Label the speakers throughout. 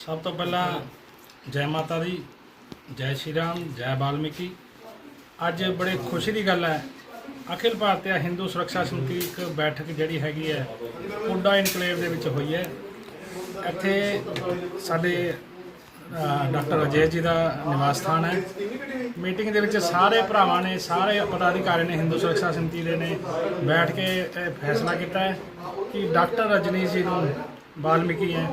Speaker 1: ਸਭ ਤੋਂ ਪਹਿਲਾਂ ਜੈ ਮਾਤਾ ਦੀ, ਜੈ ਸ਼੍ਰੀ ਰਾਮ, ਜੈ ਵਾਲਮੀਕੀ ਅੱਜ ਬੜੇ ਖੁਸ਼ੀ ਦੀ ਗੱਲ ਹੈ। ਅਖਿਲ ਭਾਰਤੀ ਹਿੰਦੂ ਸੁਰੱਖਿਆ ਸਮਿਤੀ ਇੱਕ ਬੈਠਕ ਜਿਹੜੀ ਹੈਗੀ ਹੈ, ਪੁੱਡਾ ਇਨਕਲੇਵ ਦੇ ਵਿੱਚ ਹੋਈ ਹੈ। ਇੱਥੇ ਸਾਡੇ ਡਾਕਟਰ ਅਜੇ ਜੀ ਦਾ ਨਿਵਾਸ ਸਥਾਨ ਹੈ। ਮੀਟਿੰਗ ਦੇ ਵਿੱਚ ਸਾਰੇ ਭਰਾਵਾਂ ਨੇ, ਸਾਰੇ ਪਦਾਧਿਕਾਰੀ ਨੇ, ਹਿੰਦੂ ਸੁਰੱਖਿਆ ਸਮਿਤੀ ਦੇ ਨੇ ਬੈਠ ਕੇ ਇਹ ਫੈਸਲਾ ਕੀਤਾ ਹੈ ਕਿ ਡਾਕਟਰ ਰਜਨੀਸ਼ ਜੀ ਨੂੰ ਵਾਲਮੀਕੀ ਹੈ।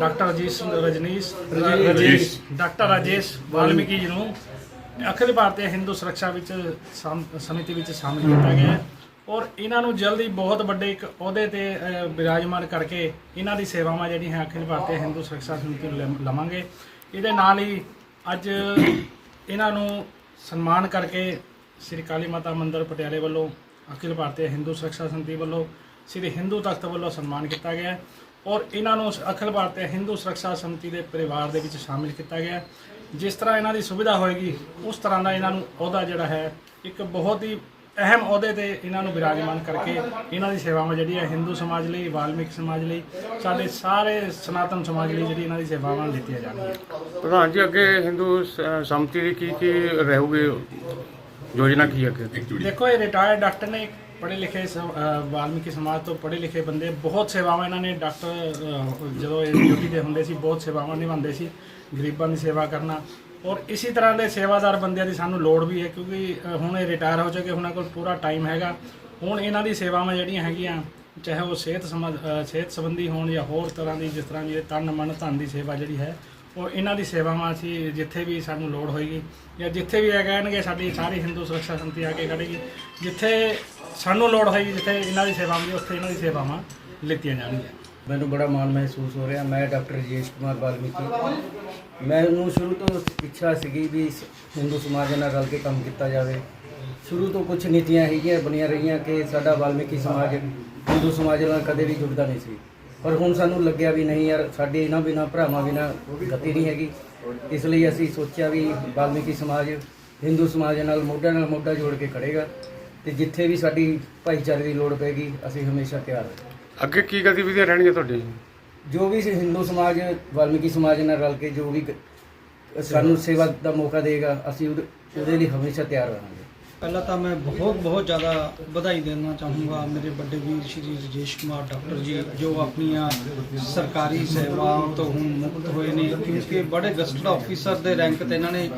Speaker 1: ਡਾਕਟਰ ਰਜੀਸ਼ ਰਜਨੀਸ਼ ਰਜੇਸ਼ ਡਾਕਟਰ ਰਾਜੇਸ਼ ਵਾਲਮੀਕੀ ਜੀ ਨੂੰ ਅਖਿਲ ਭਾਰਤੀ ਹਿੰਦੂ ਸੁਰੱਖਿਆ ਵਿੱਚ ਸਮ- ਸਮਿਤੀ ਵਿੱਚ ਸ਼ਾਮਿਲ ਕੀਤਾ ਗਿਆ ਹੈ। ਔਰ ਇਹਨਾਂ ਨੂੰ ਜਲਦੀ ਬਹੁਤ ਵੱਡੇ ਇੱਕ ਅਹੁਦੇ ਤੇ ਅ, ਬਿਰਾਜਮਾਨ ਕਰਕੇ ਇਹਨਾਂ ਦੀ ਸੇਵਾਵਾਂ ਜਿਹੜੀਆਂ ਹੈ ਅਖਿਲ ਭਾਰਤੀ ਹਿੰਦੂ ਸੁਰੱਖਿਆ ਸਮਿਤੀ ਨੂੰ ਲਵਾਂਗੇ। ਇਹਦੇ ਨਾਲ ਹੀ ਅੱਜ ਇਹਨਾਂ ਨੂੰ ਸਨਮਾਨ ਕਰਕੇ ਸ੍ਰੀ ਕਾਲੀ ਮਾਤਾ ਮੰਦਿਰ ਪਟਿਆਲੇ ਵੱਲੋਂ ਅਖਿਲ ਭਾਰਤੀ ਹਿੰਦੂ ਸੁਰੱਖਿਆ ਸਮਿਤੀ ਵੱਲੋਂ ਸ੍ਰੀ ਹਿੰਦੂ ਤਖਤ ਵੱਲੋਂ ਸਨਮਾਨ ਕੀਤਾ ਗਿਆ ਹੈ। ਔਰ ਇਹਨਾਂ ਨੂੰ ਅਖਿਲ ਭਾਰਤੀ ਹਿੰਦੂ ਸੁਰੱਖਿਆ ਸਮਿਤੀ ਦੇ ਪਰਿਵਾਰ ਦੇ ਵਿੱਚ ਸ਼ਾਮਿਲ ਕੀਤਾ ਗਿਆ। ਜਿਸ ਤਰ੍ਹਾਂ ਇਹਨਾਂ ਦੀ ਸੁਵਿਧਾ ਹੋਏਗੀ ਉਸ ਤਰ੍ਹਾਂ ਦਾ ਇਹਨਾਂ ਨੂੰ ਅਹੁਦਾ ਜਿਹੜਾ ਹੈ ਇੱਕ ਬਹੁਤ ਹੀ ਅਹਿਮ ਅਹੁਦੇ ਤੇ ਇਹਨਾਂ ਨੂੰ ਬਿਰਾਜਮਾਨ ਕਰਕੇ ਇਹਨਾਂ ਦੀ ਸੇਵਾਵਾਂ ਜਿਹੜੀ ਹੈ ਹਿੰਦੂ ਸਮਾਜ ਲਈ ਵਾਲਮੀਕ ਸਮਾਜ ਲਈ ਸਾਡੇ ਸਾਰੇ ਸਨਾਤਨ ਸਮਾਜ ਲਈ ਜਿਹੜੀ ਇਹਨਾਂ ਦੀ ਸੇਵਾਵਾਂ ਦਿੱਤੀਆਂ ਜਾਣਗੀਆਂ।
Speaker 2: ਪ੍ਰਧਾਨ ਜੀ ਅੱਗੇ ਹਿੰਦੂ ਸੰਮਤੀ ਦੀ ਕੀ ਕੀ ਰਹੂਗੀ? ਯੋਜਨਾ ਕੀ ਹੈ ਅੱਗੇ?
Speaker 1: ਦੇਖੋ ਇਹ ਰਿਟਾਇਰਡ ਡਾਕਟਰ ਨੇ ਪੜ੍ਹੇ ਲਿਖੇ ਸਮ- ਅਹ ਵਾਲਮੀਕੀ ਸਮਾਜ ਤੋਂ ਪੜ੍ਹੇ ਲਿਖੇ ਬੰਦੇ ਬਹੁਤ ਸੇਵਾਵਾਂ ਇਹਨਾਂ ਨੇ ਡਾਕਟਰ ਅਹ, ਜਦੋਂ ਇਹ ਡਿਊਟੀ ਤੇ ਹੁੰਦੇ ਸੀ ਬਹੁਤ ਸੇਵਾਵਾਂ ਨਿਭਾਉਂਦੇ ਸੀ ਗਰੀਬਾਂ ਦੀ ਸੇਵਾ ਕਰਨਾ। ਔਰ ਇਸੇ ਤਰ੍ਹਾਂ ਦੇ ਸੇਵਾਦਾਰ ਬੰਦਿਆਂ ਦੀ ਸਾਨੂੰ ਲੋੜ ਵੀ ਹੈ ਕਿਉਂਕਿ ਅਹ, ਹੁਣ ਇਹ ਰਿਟਾਇਰ ਹੋ ਚੁੱਕੇ ਉਹਨਾਂ ਕੋਲ ਪੂਰਾ ਟਾਈਮ ਹੈਗਾ। ਹੁਣ ਇਹਨਾਂ ਦੀ ਸੇਵਾਵਾਂ ਜਿਹੜੀਆਂ ਹੈਗੀਆਂ ਚਾਹੇ ਉਹ ਸਿਹਤ ਸਮਝ ਅਹ, ਸਿਹਤ ਸੰਬੰਧੀ ਹੋਣ ਜਾਂ ਹੋਰ ਤਰ੍ਹਾਂ ਦੀ ਜਿਸ ਤਰ੍ਹਾਂ ਦੀ ਤਨ ਮਨ ਧਨ ਦੀ ਸੇਵਾ ਜਿਹੜੀ ਹੈ ਉਹ ਇਹਨਾਂ ਦੀ ਸੇਵਾਵਾਂ ਅਸੀਂ ਜਿੱਥੇ ਵੀ ਸਾਨੂੰ ਲੋੜ ਹੋਏਗੀ। ਜਾਂ ਜਿੱਥੇ ਵੀ ਇਹ ਕਹਿਣਗੇ, ਸਾਡੀ ਸਾਰੀ ਹਿੰਦੂ ਸੁਰੱਖਿਆ ਸੰਤੀ ਆ ਕੇ ਖੜੇਗੀ। ਜਿੱਥੇ ਸਾਨੂੰ ਲੋੜ ਹੋਏਗੀ, ਜਿੱਥੇ ਇਹਨਾਂ ਦੀ ਸੇਵਾ ਹੋਊਗੀ ਉੱਥੇ ਇਹਨਾਂ ਦੀ ਸੇਵਾਵਾਂ ਲਿੱਤੀਆਂ ਜਾਣਗੀਆਂ।
Speaker 3: ਮੈਨੂੰ ਬੜਾ ਮਾਣ ਮਹਿਸੂਸ ਹੋ ਰਿਹਾ। ਮੈਂ ਡਾਕਟਰ ਰਜੇਸ਼ ਕੁਮਾਰ ਵਾਲਮੀਕੀ ਮੈਨੂੰ ਸ਼ੁਰੂ ਤੋਂ ਇੱਛਾ ਸੀਗੀ ਵੀ ਹਿੰਦੂ ਸਮਾਜ ਨਾਲ ਰਲ ਕੇ ਕੰਮ ਕੀਤਾ ਜਾਵੇ। ਸ਼ੁਰੂ ਤੋਂ ਕੁਝ ਨੀਤੀਆਂ ਹੈਗੀਆਂ ਬਣੀਆਂ ਰਹੀਆਂ ਕਿ ਸਾਡਾ ਵਾਲਮੀਕੀ ਸਮਾਜ ਹਿੰਦੂ ਸਮਾਜ ਨਾਲ ਕਦੇ ਵੀ ਜੁੜਦਾ ਨਹੀਂ ਸੀ। ਪਰ ਹੁਣ ਸਾਨੂੰ ਲੱਗਿਆ ਵੀ ਨਹੀਂ ਯਾਰ ਸਾਡੇ ਇਹਨਾਂ ਬਿਨਾ ਭਰਾਵਾਂ ਬਿਨਾ ਗਤੀ ਨਹੀਂ ਹੈਗੀ। ਇਸ ਲਈ ਅਸੀਂ ਸੋਚਿਆ ਵੀ ਵਾਲਮੀਕੀ ਸਮਾਜ ਹਿੰਦੂ ਸਮਾਜ ਨਾਲ ਮੋਢਾ ਨਾਲ ਮੋਢਾ ਜੋੜ ਕੇ ਖੜੇਗਾ ਤੇ ਜਿੱਥੇ ਵੀ ਸਾਡੀ ਭਾਈਚਾਰੇ ਦੀ ਲੋੜ ਪੈਗੀ ਅਸੀਂ ਹਮੇਸ਼ਾ ਤਿਆਰ ਹਾਂ।
Speaker 2: ਅੱਗੇ ਕੀ ਗਤੀਵਿਧੀਆਂ ਰਹਿਣਗੀਆਂ ਤੁਹਾਡੀ?
Speaker 3: ਜੋ ਵੀ ਹਿੰਦੂ ਸਮਾਜ ਵਾਲਮੀਕੀ ਸਮਾਜ ਨਾਲ ਰਲ ਕੇ ਜੋ ਵੀ ਸਾਨੂੰ ਸੇਵਾ ਦਾ ਮੌਕਾ ਦੇਗਾ ਅਸੀਂ ਉਹਦੇ ਉਹਦੇ ਲਈ ਹਮੇਸ਼ਾ ਤਿਆਰ ਰਹਾਂਗੇ।
Speaker 4: ਪਹਿਲਾਂ ਤਾਂ ਮੈਂ ਬਹੁਤ ਬਹੁਤ ਜ਼ਿਆਦਾ ਵਧਾਈ ਦੇਣਾ ਚਾਹੂੰਗਾ ਮੇਰੇ ਵੱਡੇ ਵੀਰ ਸ਼੍ਰੀ ਰਜੇਸ਼ ਕੁਮਾਰ, ਡਾਕਟਰ ਜੀ, ਜੋ ਆਪਣੀਆਂ ਸਰਕਾਰੀ ਸੇਵਾਵਾਂ ਤੋਂ ਹੁਣ ਮੁਕਤ ਹੋਏ ਨੇ, ਕਿਉਂਕਿ ਬੜੇ ਗਸਟਡ ਆਫੀਸਰ ਦੇ ਰੈਂਕ ਤੇ ਇਹਨਾਂ ਨੇ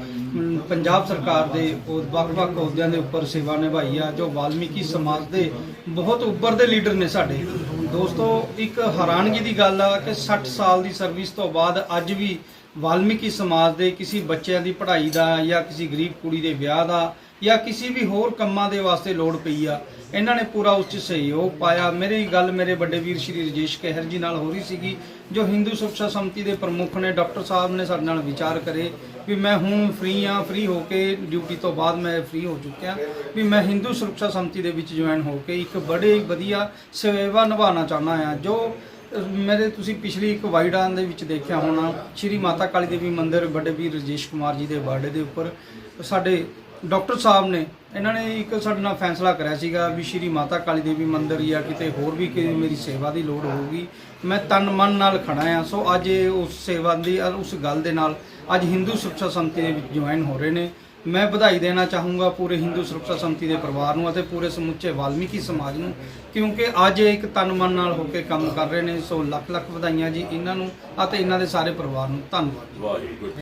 Speaker 4: ਪੰਜਾਬ ਸਰਕਾਰ ਦੇ ਵੱਖ-ਵੱਖ ਅਹੁਦਿਆਂ ਦੇ ਉੱਪਰ ਸੇਵਾ ਨਿਭਾਈ ਆ, ਜੋ ਵਾਲਮੀਕੀ ਸਮਾਜ ਦੇ ਬਹੁਤ ਉੱਪਰ ਦੇ ਲੀਡਰ ਨੇ ਸਾਡੇ। ਦੋਸਤੋ, ਇੱਕ ਹੈਰਾਨਗੀ ਦੀ ਗੱਲ ਆ ਕਿ 60 ਸਾਲ ਦੀ ਸਰਵਿਸ ਤੋਂ ਬਾਅਦ ਅੱਜ ਵੀ ਵਾਲਮੀਕੀ ਸਮਾਜ ਦੇ ਕਿਸੇ ਬੱਚਿਆਂ ਦੀ ਪੜ੍ਹਾਈ ਦਾ ਜਾਂ ਕਿਸੇ ਗਰੀਬ ਕੁੜੀ ਦੇ ਵਿਆਹ ਦਾ ਜਾਂ ਕਿਸੇ ਵੀ ਹੋਰ ਕੰਮਾਂ ਦੇ ਵਾਸਤੇ ਲੋੜ ਪਈ ਆ, ਇਹਨਾਂ ਨੇ ਪੂਰਾ ਉਸ 'ਚ ਸਹਿਯੋਗ ਪਾਇਆ। ਮੇਰੀ ਗੱਲ ਮੇਰੇ ਵੱਡੇ ਵੀਰ ਸ਼੍ਰੀ ਰਜੇਸ਼ ਕਹਿਰ ਜੀ ਨਾਲ ਹੋ ਰਹੀ ਸੀਗੀ, ਜੋ ਹਿੰਦੂ ਸੁਰੱਖਿਆ ਸੰਮਤੀ ਦੇ ਪ੍ਰਮੁੱਖ ਨੇ, ਡਾਕਟਰ ਸਾਹਿਬ ਨੇ ਸਾਡੇ ਨਾਲ ਵਿਚਾਰ ਕਰੇ ਵੀ ਮੈਂ ਹੁਣ ਫ੍ਰੀ ਆ ਫ੍ਰੀ ਹੋ ਕੇ ਡਿਊਟੀ ਤੋਂ ਬਾਅਦ ਮੈਂ ਫ੍ਰੀ ਹੋ ਚੁੱਕਿਆ, ਵੀ ਮੈਂ ਹਿੰਦੂ ਸੁਰੱਖਿਆ ਸੰਮਤੀ ਦੇ ਵਿੱਚ ਜੁਆਇਨ ਹੋ ਕੇ ਇੱਕ ਬੜੇ ਵਧੀਆ ਸੇਵਾ ਨਿਭਾਉਣਾ ਚਾਹੁੰਦਾ ਆ, ਜੋ ਮੇਰੇ ਤੁਸੀਂ ਪਿਛਲੀ ਇੱਕ ਵਾਈਡਾਨ ਦੇ ਵਿੱਚ ਦੇਖਿਆ ਹੋਣਾ, ਸ਼੍ਰੀ ਮਾਤਾ ਕਾਲੀ ਦੇਵੀ ਮੰਦਿਰ, ਵੱਡੇ ਵੀਰ ਰਜੇਸ਼ ਕੁਮਾਰ ਜੀ ਦੇ ਬਰਥਡੇ ਦੇ ਉੱਪਰ, ਸਾਡੇ ਡਾਕਟਰ ਸਾਹਿਬ ਨੇ ਇਹਨਾਂ ਨੇ ਇੱਕ ਸਾਡੇ ਨਾਲ ਫੈਸਲਾ ਕਰਿਆ ਸੀਗਾ ਵੀ ਸ਼੍ਰੀ ਮਾਤਾ ਕਾਲੀ ਦੇਵੀ ਮੰਦਿਰ ਜਾਂ ਕਿਤੇ ਹੋਰ ਵੀ ਕਿ ਮੇਰੀ ਸੇਵਾ ਦੀ ਲੋੜ ਹੋਊਗੀ। ਮੈਂ ਤਨ ਮਨ ਨਾਲ ਖੜਾ ਆ ਸੋ ਅੱਜ ਇਹ ਉਸ ਸੇਵਾ ਦੀ ਅ, ਉਸ ਗੱਲ ਦੇ ਨਾਲ ਅੱਜ ਹਿੰਦੂ ਸੁਰੱਖਿਆ ਸੰਮਤੀ ਦੇ ਵਿੱਚ ਜੁਆਇਨ ਹੋ ਰਹੇ ਨੇ। ਮੈਂ ਵਧਾਈ ਦੇਣਾ ਚਾਹੂੰਗਾ ਪੂਰੇ ਹਿੰਦੂ ਸੁਰੱਖਿਆ ਸੰਮਤੀ ਦੇ ਪਰਿਵਾਰ ਨੂੰ ਅਤੇ ਪੂਰੇ ਸਮੁੱਚੇ ਵਾਲਮੀਕੀ ਸਮਾਜ ਨੂੰ ਕਿਉਂਕਿ ਅੱਜ ਇਹ ਇੱਕ ਤਨ ਮਨ ਨਾਲ ਹੋ ਕੇ ਕੰਮ ਕਰ ਰਹੇ ਨੇ। ਸੋ ਲੱਖ ਲੱਖ ਵਧਾਈਆਂ ਜੀ ਇਹਨਾਂ ਨੂੰ ਅਤੇ ਇਹਨਾਂ ਦੇ ਸਾਰੇ ਪਰਿਵਾਰ ਨੂੰ। ਧੰਨਵਾਦ